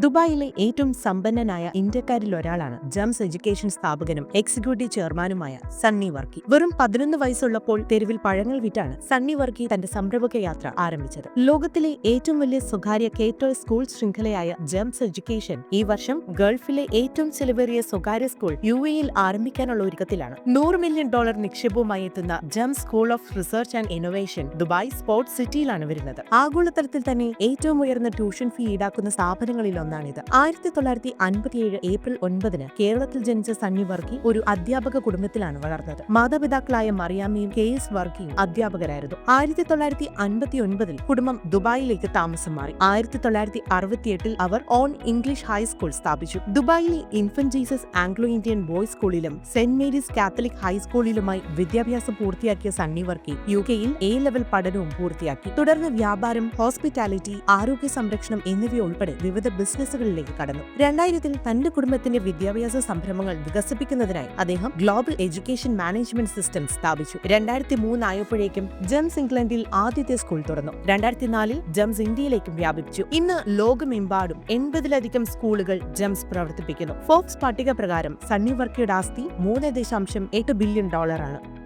ദുബായിലെ ഏറ്റവും സമ്പന്നനായ ഇന്ത്യക്കാരിൽ ഒരാളാണ് ജംസ് എഡ്യൂക്കേഷൻ സ്ഥാപകനും എക്സിക്യൂട്ടീവ് ചെയർമാനുമായ സണ്ണി വർക്കി. വെറും പതിനൊന്ന് വയസ്സുള്ളപ്പോൾ തെരുവിൽ പഴങ്ങൾ വിറ്റാണ് സണ്ണി വർക്കി തന്റെ സംരംഭക യാത്ര ആരംഭിച്ചത്. ലോകത്തിലെ ഏറ്റവും വലിയ സ്വകാര്യ കേറ്റോ സ്കൂൾ ശൃംഖലയായ ജംസ് എഡ്യൂക്കേഷൻ ഈ വർഷം ഗൾഫിലെ ഏറ്റവും ചെലവേറിയ സ്വകാര്യ സ്കൂൾ യു എയിൽ ആരംഭിക്കാനുള്ള ഒരുക്കത്തിലാണ്. നൂറ് മില്യൺ ഡോളർ നിക്ഷേപവുമായി എത്തുന്ന GEMS school of research and innovation Dubai sports സിറ്റിയിലാണ് വരുന്നത്. ആഗോളതലത്തിൽ തന്നെ ഏറ്റവും ഉയർന്ന ട്യൂഷൻ ഫീ ഈടാക്കുന്ന സ്ഥാപനങ്ങളിൽ ഒന്നാണിത്. ആയിരത്തി തൊള്ളായിരത്തി അൻപത്തിയേഴ് ഏപ്രിൽ ഒൻപതിന് കേരളത്തിൽ ജനിച്ച സണ്ണി വർക്കി ഒരു അധ്യാപക കുടുംബത്തിലാണ് വളർന്നത്. മാതാപിതാക്കളായ മറിയാമ്മയും കെ എസ് വർക്കിയും അധ്യാപകരായിരുന്നു. ആയിരത്തി തൊള്ളായിരത്തി അൻപത്തി ഒൻപതിൽ കുടുംബം ദുബായിലേക്ക് താമസം മാറി. ആയിരത്തി തൊള്ളായിരത്തി അറുപത്തിയെട്ടിൽ അവർ ഓൺ ഇംഗ്ലീഷ് ഹൈസ്കൂൾ സ്ഥാപിച്ചു. ദുബായിലെ infant Jesus Anglo Indian boys സ്കൂളിലും സെന്റ് മേരീസ് കാത്തലിക് ഹൈസ്കൂളിലുമായി വിദ്യാഭ്യാസം പൂർത്തിയാക്കിയ സണ്ണി വർക്കി യു കെയിൽ എ ലെവൽ പഠനവും പൂർത്തിയാക്കി. തുടർന്ന് വ്യാപാരം ഹോസ്പിറ്റാലിറ്റി ആരോഗ്യ സംരക്ഷണം എന്നിവയുൾപ്പെടെ വിവിധ ബിസിനസ്സുകളിലേക്ക് കടന്നു. രണ്ടായിരത്തിൽ തന്റെ കുടുംബത്തിന്റെ വിദ്യാഭ്യാസ സംരംഭങ്ങൾ വികസിപ്പിക്കുന്നതിനായി അദ്ദേഹം ഗ്ലോബൽ എഡ്യൂക്കേഷൻ മാനേജ്മെന്റ് സിസ്റ്റം സ്ഥാപിച്ചു. രണ്ടായിരത്തി മൂന്നായപ്പോഴേക്കും ജംസ് ഇംഗ്ലണ്ടിൽ ആദ്യത്തെ സ്കൂൾ തുറന്നു. രണ്ടായിരത്തി നാലിൽ ജംസ് ഇന്ത്യയിലേക്കും വ്യാപിപ്പിച്ചു. ഇന്ന് ലോകമെമ്പാടും എൺപതിലധികം സ്കൂളുകൾ ജംസ് പ്രവർത്തിപ്പിക്കുന്നു. ഫോക്സ് പട്ടിക പ്രകാരം സണ്ണി വർക്കിയുടെ ആസ്തി മൂന്ന് ദശാംശം എട്ട് ബില്യൺ ഡോളറാണ്.